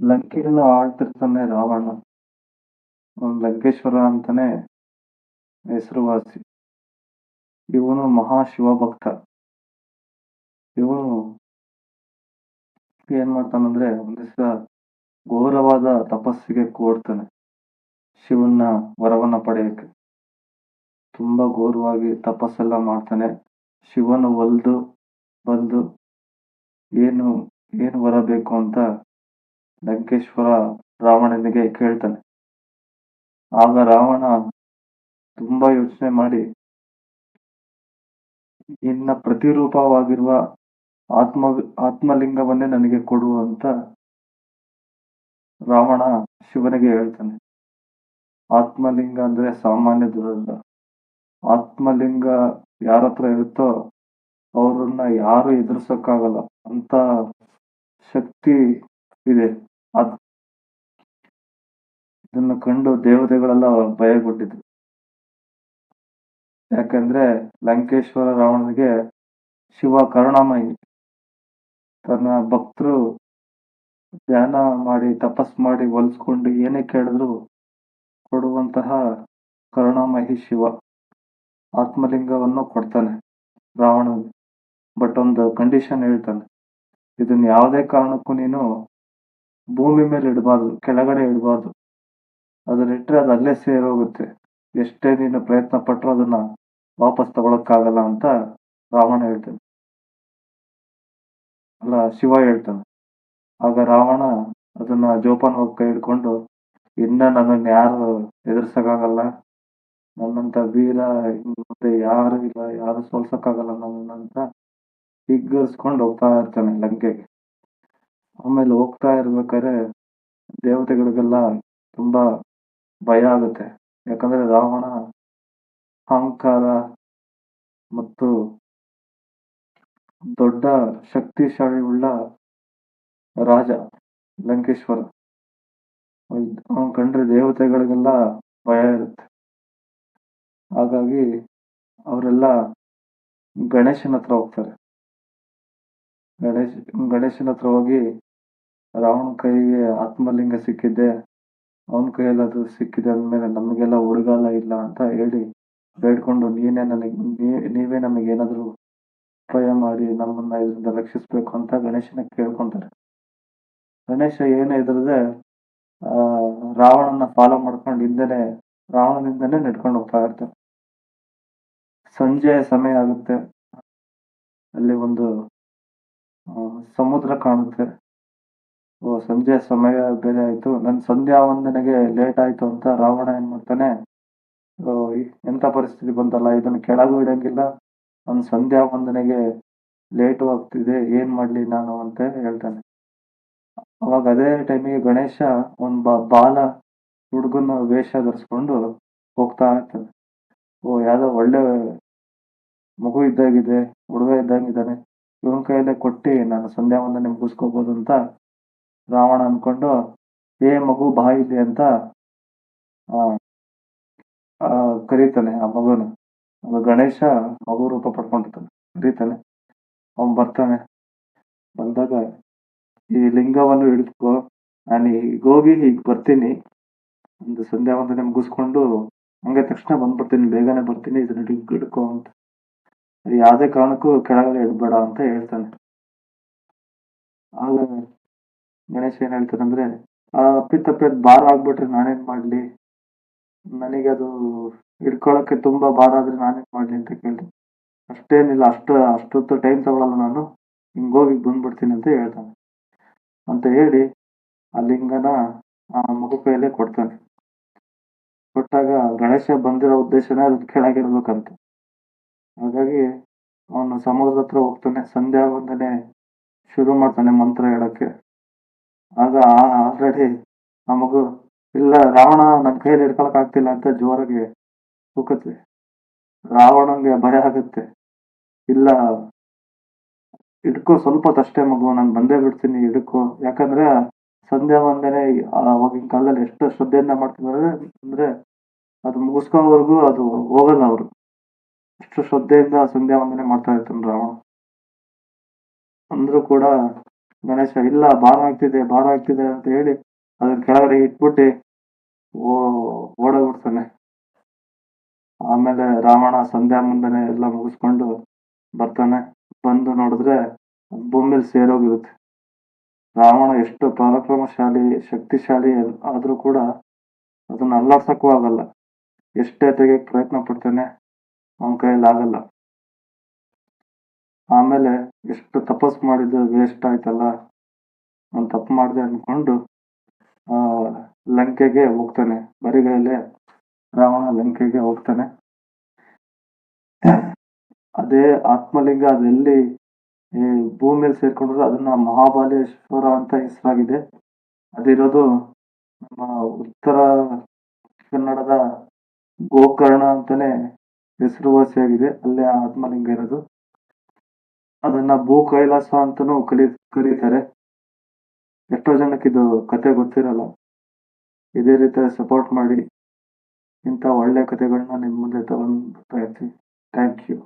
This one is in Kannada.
ಲಂಕೆಯನ್ನು ಆಳ್ತಿರ್ತಾನೆ ರಾವಣ. ಅವನು ಲಂಕೇಶ್ವರ ಅಂತಾನೆ ಹೆಸರುವಾಸಿ. ಇವನು ಮಹಾಶಿವ ಭಕ್ತ ಇವನು ಏನ್ ಮಾಡ್ತಾನಂದ್ರೆ ಒಂದ್ ದಿವಸ ಘೋರವಾದ ತಪಸ್ಸಿಗೆ ಕೋರ್ತಾನೆ ಶಿವನ ವರವನ್ನ ಪಡೆಯಕ್ಕೆ. ತುಂಬಾ ಘೋರವಾಗಿ ತಪಸ್ಸೆಲ್ಲ ಮಾಡ್ತಾನೆ. ಶಿವನ ಒಲ್ದು ಬಂದು ಏನು ಏನು ವರ ಬೇಕು ಅಂತ ಲಂಕೇಶ್ವರ ರಾವಣನಿಗೆ ಕೇಳ್ತಾನೆ. ಆಗ ರಾವಣ ತುಂಬಾ ಯೋಚನೆ ಮಾಡಿ, ನಿನ್ನ ಪ್ರತಿರೂಪವಾಗಿರುವ ಆತ್ಮ, ಆತ್ಮಲಿಂಗವನ್ನೇ ನನಗೆ ಕೊಡು ಅಂತ ರಾವಣ ಶಿವನಿಗೆ ಹೇಳ್ತಾನೆ. ಆತ್ಮಲಿಂಗ ಅಂದ್ರೆ ಸಾಮಾನ್ಯ ಸಾಮಾನ್ಯದಲ್ಲ ಆತ್ಮಲಿಂಗ ಯಾರ ಹತ್ರ ಇರುತ್ತೋ ಅವ್ರನ್ನ ಯಾರು ಎದುರಿಸೋಕ್ಕಾಗಲ್ಲ ಅಂತ ಶಕ್ತಿ ಇದೆ. ಇದನ್ನ ಕಂಡು ದೇವತೆಗಳೆಲ್ಲ ಭಯಗೊಂಡಿದ್ರು. ಯಾಕಂದ್ರೆ ಲಂಕೇಶ್ವರ ರಾವಣನಿಗೆ ಶಿವ ಕರುಣಾಮಯಿ, ತನ್ನ ಭಕ್ತರು ಧ್ಯಾನ ಮಾಡಿ, ತಪಸ್ ಮಾಡಿ, ಹೊಲ್ಸ್ಕೊಂಡು ಏನೇ ಕೇಳಿದ್ರು ಕೊಡುವಂತಹ ಕರುಣಾಮಹಿ ಶಿವ ಆತ್ಮಲಿಂಗವನ್ನು ಕೊಡ್ತಾನೆ ರಾವಣನಿಗೆ. ಬಟ್ ಒಂದು ಕಂಡೀಷನ್ ಹೇಳ್ತಾನೆ ಇದನ್ನ ಯಾವುದೇ ಕಾರಣಕ್ಕೂ ನೀನು ಭೂಮಿ ಮೇಲೆ ಇಡಬಾರ್ದು, ಕೆಳಗಡೆ ಇಡಬಾರ್ದು. ಅದನ್ನ ಇಟ್ರೆ ಅದು ಅಲ್ಲೇ ಸೇರೋಗುತ್ತೆ. ಎಷ್ಟೇ ನೀನು ಪ್ರಯತ್ನ ಪಟ್ಟರು ಅದನ್ನ ವಾಪಸ್ ತಗೊಳಕ್ಕಾಗಲ್ಲ ಅಂತ ರಾವಣ ಹೇಳ್ತಾನೆ. ಅಲ್ಲ, ಶಿವ ಹೇಳ್ತಾನೆ. ಆಗ ರಾವಣ ಅದನ್ನ ಜೋಪಾನವಾಗಿ ಕೈ ಹಿಡ್ಕೊಂಡು, ಇನ್ನ ನನ್ನನ್ನು ಯಾರು ಎದುರ್ಸಕ್ಕಾಗಲ್ಲ? ನನ್ನಂತ ವೀರ ಮುಂದೆ ಯಾರು ಇಲ್ಲ, ಯಾರು ಸೋಲ್ಸಕ್ಕಾಗಲ್ಲ ನನ್ನನ್ನ ಹಿಗ್ಗರ್ಸ್ಕೊಂಡು ಹೋಗ್ತಾ ಇರ್ತಾನೆ ಲಂಕೆಗೆ. ಆಮೇಲೆ ಹೋಗ್ತಾ ಇರ್ಬೇಕಾದ್ರೆ ದೇವತೆಗಳಿಗೆಲ್ಲ ತುಂಬಾ ಭಯ ಆಗುತ್ತೆ. ಯಾಕಂದ್ರೆ ರಾವಣ, ಅಹಂಕಾರ ಮತ್ತು ದೊಡ್ಡ ಶಕ್ತಿಶಾಲಿ ಉಳ್ಳ ರಾಜ ಲಂಕೇಶ್ವರ. ಅವನ್ ಕಂಡ್ರೆ ದೇವತೆಗಳಿಗೆಲ್ಲ ಭಯ ಇರುತ್ತೆ. ಹಾಗಾಗಿ ಅವರೆಲ್ಲ ಗಣೇಶನ ಹತ್ರ ಹೋಗ್ತಾರೆ. ಗಣೇಶ್, ಗಣೇಶನ ಹತ್ರ ಹೋಗಿ ರಾವಣ ಕೈಗೆ ಆತ್ಮಲಿಂಗ ಸಿಕ್ಕಿದ್ದೆ, ಅವನ ಕೈಯಲ್ಲಿ ಅದು ಸಿಕ್ಕಿದೆ ಅಂದ್ಮೇಲೆ ನಮಗೆಲ್ಲ ಹುಡುಗಾಲ ಇಲ್ಲ ಅಂತ ಹೇಳಿ ಬೇಡ್ಕೊಂಡು ನೀನೇ ನನಗೆ ನೀವೇ ನಮಗೆ ಏನಾದರೂ ಉಪಾಯ ಮಾಡಿ ನಮ್ಮನ್ನ ಇದರಿಂದ ರಕ್ಷಿಸಬೇಕು ಅಂತ ಗಣೇಶನ ಕೇಳ್ಕೊಂತಾರೆ. ಗಣೇಶ ಏನು ಹೆದರದೆ ಆ ರಾವಣನ ಫಾಲೋ ಮಾಡ್ಕೊಂಡು ಹಿಂದೆನೆ, ರಾವಣನಿಂದನೇ ನಡ್ಕೊಂಡು ಹೋಗ್ತಾ ಇರ್ತಾರೆ. ಸಂಜೆ ಸಮಯ ಆಗುತ್ತೆ, ಅಲ್ಲಿ ಒಂದು ಸಮುದ್ರ ಕಾಣುತ್ತೆ. ಓ ಸಂಜೆ ಸಮಯ ಬೇರೆ ಆಯ್ತು ನನ್ ಸಂಧ್ಯಾ ವಂದನೆಗೆ ಲೇಟ್ ಆಯ್ತು ಅಂತ ರಾವಣ ಏನ್ ಮಾಡ್ತಾನೆ? ಎಂತ ಪರಿಸ್ಥಿತಿ ಬಂತಲ್ಲ? ಇದನ್ನ ಕೆಳಗೂ ಇಡಂಗಿಲ್ಲ. ನನ್ ಸಂಧ್ಯಾ ವಂದನೆಗೆ ಲೇಟ್ ಆಗ್ತಿದೆ. ಏನ್ ಮಾಡ್ಲಿ ನಾನು ಅಂತ ಹೇಳ್ತಾನೆ. ಅವಾಗ ಅದೇ ಟೈಮಿಗೆ ಗಣೇಶ ಒಂದ್ ಬಾಲ ಹುಡುಗನ ವೇಷ ಧರಿಸ್ಕೊಂಡು ಹೋಗ್ತಾ ಇರ್ತಾನೆ. ಓ, ಯಾವ್ದೋ ಒಳ್ಳೆ ಮಗು ಇದ್ದಾಗಿದೆ, ಹುಡುಗ ಇದ್ದಂಗಿದ್ದಾನೆ. ಇವನ್ ಕೈಯಲ್ಲೇ ಕೊಟ್ಟಿ ನಾನು ಸಂಧ್ಯಾ ವಂದನೆ ಮುಗಿಸ್ಕೋಬಹುದು ಅಂತ ರಾವಣ ಅನ್ಕೊಂಡು, ಏ ಮಗು, ಬಾ ಇಲ್ಲಿ ಅಂತ ಕರೀತಾನೆ ಆ ಮಗುನ. ಅದು ಗಣೇಶ ಮಗು ರೂಪ ಪಡ್ಕೊಂಡಿರ್ತಾನೆ, ಕರೀತಾನೆ. ಅವನ್ ಬರ್ತಾನೆ. ಬಂದಾಗ, ಈ ಲಿಂಗವನ್ನು ಹಿಡಿದುಕೋ, ನಾನು ಈ ಗೋಬಿ ಈಗ ಬರ್ತೀನಿ. ಒಂದು ಸಂಧ್ಯಾ ವಂದನೆ ಮುಗಿಸ್ಕೊಂಡು, ಹಂಗೆ ತಕ್ಷಣ ಬಂದ್ಬಿಡ್ತೀನಿ, ಬೇಗನೆ ಬರ್ತೀನಿ, ಇದನ್ನ ಹಿಡ್ಕೊ ಅಂತ. ಯಾವ್ದೇ ಕಾರಣಕ್ಕೂ ಕೆಳಗಡೆ ಇಡ್ಬೇಡ ಅಂತ ಹೇಳ್ತಾನೆ. ಆಗ ಗಣೇಶ ಏನ್ ಆ ಅಪ್ಪಿತಪ್ಪಿ ಅದ್ ಭಾರ ಆಗ್ಬಿಟ್ರೆ ನಾನೇನ್ ಮಾಡ್ಲಿ? ನನಗೆ ಅದು ಇಟ್ಕೊಳಕ್ಕೆ ತುಂಬಾ ಭಾರ ಆದ್ರೆ ನಾನೇನ್ ಮಾಡ್ಲಿ ಅಂತ ಕೇಳಿ ಅಷ್ಟೇನಿಲ್ಲ, ಅಷ್ಟು, ಅಷ್ಟೊತ್ತು ಟೈಮ್ ತಗೊಳಲ್ಲ ನಾನು, ಹಿಂಗೋಗಿ ಬಂದ್ಬಿಡ್ತೀನಿ ಅಂತ ಹೇಳ್ತಾನೆ. ಅಂತ ಹೇಳಿ, ಆ ಲಿಂಗನ ಆ ಮಗು ಕೈಯಲ್ಲೇ ಕೊಡ್ತಾನೆ. ಕೊಟ್ಟಾಗ ಗಣೇಶ ಬಂದಿರೋ ಉದ್ದೇಶನೇ ಅದ್ ಕೆಳಗಿರ್ಬೇಕಂತ. ಹಾಗಾಗಿ ಅವನು ಸಮುದ್ರದ ಹತ್ರ ಹೋಗ್ತಾನೆ, ಸಂಧ್ಯಾ ವಂದನೆ ಶುರು ಮಾಡ್ತಾನೆ ಮಂತ್ರ ಹೇಳಕ್ಕೆ. ಆಗ ಆಲ್ರೆಡಿ ಆ ಇಲ್ಲ, ರಾವಣ ನನ್ನ ಕೈಯಲ್ಲಿ ಹಿಡ್ಕೊಳಕ್ ಆಗ್ತಿಲ್ಲ ಅಂತ ಜೋರಾಗಿ ಕೂಕತ್ತೆ ರಾವಣಂಗೆ ಭಯ ಆಗುತ್ತೆ. ಇಲ್ಲ, ಹಿಡ್ಕೋ ಸ್ವಲ್ಪ ತಷ್ಟೇ ಮಗು, ನಾನು ಬಂದೇ ಬಿಡ್ತೀನಿ, ಹಿಡ್ಕೋ. ಯಾಕಂದ್ರೆ, ಸಂಧ್ಯಾ ವಂದನೆ ಅವಾಗಿನ ಕಾಲದಲ್ಲಿ ಎಷ್ಟು ಶ್ರದ್ಧೆಯಿಂದ ಮಾಡ್ತಿದ್ದಾರೆ ಅಂದ್ರೆ, ಅದು ಮುಗಿಸ್ಕೋವರೆಗೂ ಅದು ಹೋಗಲ್ಲ ಅವರು. ಅಷ್ಟು ಶ್ರದ್ಧೆಯಿಂದ ಸಂಧ್ಯಾ ವಂದನೆ ಮಾಡ್ತಾ ಇರ್ತಾನೆ ರಾವಣ. ಅಂದ್ರೂ ಕೂಡ ಗಣೇಶ, ಇಲ್ಲ, ಭಾರ ಆಗ್ತಿದೆ ಭಾರ ಆಗ್ತಿದೆ ಅಂತ ಹೇಳಿ ಅದನ್ನ ಕೆಳಗಡೆ ಇಟ್ಬಿಟ್ಟು ಓ, ಓಡೋಗ್ಬಿಡ್ತಾನೆ. ಆಮೇಲೆ ರಾವಣ ಸಂಧ್ಯಾ ಮುಂದನೆ ಎಲ್ಲ ಮುಗಿಸ್ಕೊಂಡು ಬರ್ತಾನೆ. ಬಂದು ನೋಡಿದ್ರೆ ಭೂಮಿಲಿ ಸೇರೋಗಿರುತ್ತೆ. ರಾವಣ ಎಷ್ಟು ಪರಾಕ್ರಮಶಾಲಿ, ಶಕ್ತಿಶಾಲಿ ಆದ್ರೂ ಕೂಡ ಅದನ್ನ ಅಲ್ಲಾಡ್ಸಕ್ಕೂ ಆಗಲ್ಲ. ಎಷ್ಟೇ ತೆಗಿಯಕ್ ಪ್ರಯತ್ನ ಪಡ್ತಾನೆ, ಅವನ ಕೈಯಲ್ಲಿ ಆಗಲ್ಲ. ಆಮೇಲೆ ಎಷ್ಟು ತಪಸ್ ಮಾಡಿದ್ದು ವೇಸ್ಟ್ ಆಯ್ತಲ್ಲ? ಅವ್ನು ತಪ್ಪು ಮಾಡಿದೆ ಅಂದ್ಕೊಂಡು ಆ, ಲಂಕೆಗೆ ಹೋಗ್ತಾನೆ. ಬರಿಗೈಲೆ ರಾವಣ ಲಂಕೆಗೆ ಹೋಗ್ತಾನೆ. ಅದೇ ಆತ್ಮಲಿಂಗ ಅದೆಲ್ಲಿ ಭೂಮಿಯಲ್ಲಿ ಸೇರ್ಕೊಂಡ್ರೆ ಅದನ್ನ ಮಹಾಬಲೇಶ್ವರ ಅಂತ ಹೆಸರಾಗಿದೆ. ಅದಿರೋದು ನಮ್ಮ ಉತ್ತರ ಕನ್ನಡದ ಗೋಕರ್ಣ ಅಂತಾನೆ ಹೆಸರುವಾಸಿಯಾಗಿದೆ. ಅಲ್ಲೇ ಆತ್ಮಲಿಂಗ ಇರೋದು. ಅದನ್ನ ಭೂ ಕೈಲಾಸ ಅಂತಾನೂ ಕಲಿ, ಕರೀತಾರೆ. ಎಷ್ಟೋ ಜನಕ್ಕೆ ಇದು ಕತೆ ಗೊತ್ತಿರಲ್ಲ. ಇದೇ ರೀತಿ ಸಪೋರ್ಟ್ ಮಾಡಿ ಇಂಥ ಒಳ್ಳೆ ಕತೆಗಳನ್ನ ನಿಮ್ಮ ಮುಂದೆ ತಗೊಂಡ್ ಬರ್ತಾ ಇರ್ತೀವಿ ಥ್ಯಾಂಕ್ ಯು